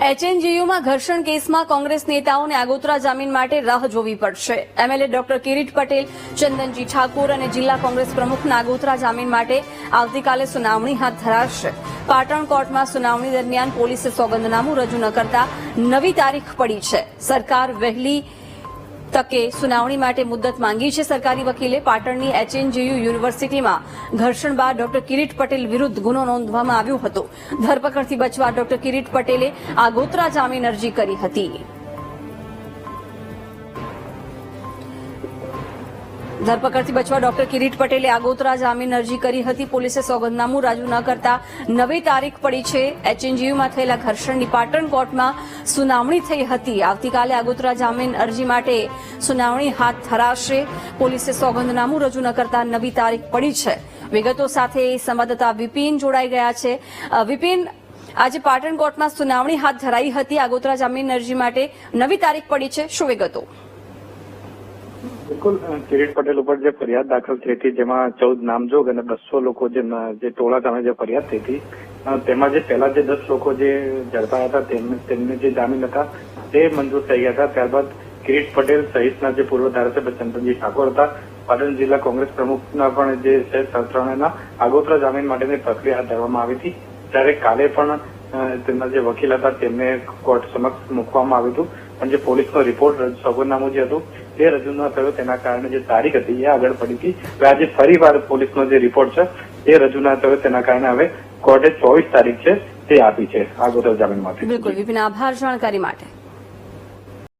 એચએનજીયુમાં ઘર્ષણ કેસમાં કોંગ્રેસ નેતાઓને આગોતરા જામીન માટે રાહ જોવી પડશે. એમએલએ ડોક્ટર કિરીટ પટેલ, ચંદનજી ઠાકોર અને જિલ્લા કોંગ્રેસ પ્રમુખના આગોતરા જામીન માટે આવતીકાલે સુનાવણી હાથ ધરાશે. પાટણ કોર્ટમાં સુનાવણી દરમિયાન પોલીસે સોગંદનામું રજૂ ન કરતા નવી તારીખ પડી છે. સરકાર વહેલી તકે સુનાવણી માટે મુદ્દત માંગી છે સરકારી વકીલે પાટણની એચએનજીયુ યુનિવર્સિટીમાં ઘર્ષણ બાદ ડોક્ટર કિરીટ પટેલ વિરુદ્ધ ગુનો નોંધવામાં આવ્યો હતો. ધરપકડથી બચવા ડોક્ટર કિરીટ પટેલે આગોતરા જામીન અરજી કરી હતી. ધરપકડથી બચવા ડોક્ટર કિરીટ પટેલે આગોતરા જામીન અરજી કરી હતી. પોલીસે સોગંદનામું રાજુ ન કરતા નવી તારીખ પડી છે. એચએનજીયુમાં થયેલા ઘર્ષણની પાટણ કોર્ટમાં સુનાવણી થઈ હતી. આવતીકાલે આગોતરા જામીન અરજી માટે સુનાવણી હાથ ધરાશે. પોલીસે સોગંદનામું રજૂ ન કરતા નવી તારીખ પડી છે. વિગતો સાથે સંવાદદાતા વિપિન જોડાઈ ગયા છે. વિપિન, આજે પાટણ કોર્ટમાં સુનાવણી હાથ ધરાઈ હતી. આગોતરા જામીન અરજી માટે નવી તારીખ પડી છે. શું વિગતો? બિલકુલ કિરીટ પટેલ ઉપર જે ફરિયાદ દાખલ થઈ હતી, જેમાં ચૌદ નામજોગ અને બસો લોકો જે ટોળા સામે જે ફરિયાદ થઈ હતી તેમાં જે પહેલા જે દસ લોકો જે ઝડપાયા હતા તેમને જે જામીન હતા, તે મંજૂર થઈ ગયા હતા. ત્યારબાદ કિરીટ પટેલ સહિતના જે પૂર્વ ધારાસભ્ય ચંદ્રજી ઠાકોર હતા, પાટણ જિલ્લા કોંગ્રેસ પ્રમુખના પણ જે છે ત્રણેયના આગોતરા જામીન માટેની પ્રક્રિયા હાથ ધરવામાં આવી હતી. ત્યારે કાલે પણ તેમના જે વકીલ હતા, તેમને કોર્ટ સમક્ષ મૂકવામાં આવ્યું હતું. પણ જે પોલીસનો રિપોર્ટ રજૂ- જે હતું તે રજૂ ન થયો તેના કારણે જે તારીખ હતી એ આગળ પડી હતી. હવે આજે ફરી વાર પોલીસનો જે રિપોર્ટ છે તે રજૂ ના થયો તેના કારણે હવે કોર્ટે ચોવીસ તારીખ છે તે આપી છે. આગોતરા જામીન માટે બિલકુલ, વિપિન, આભાર જાણકારી માટે.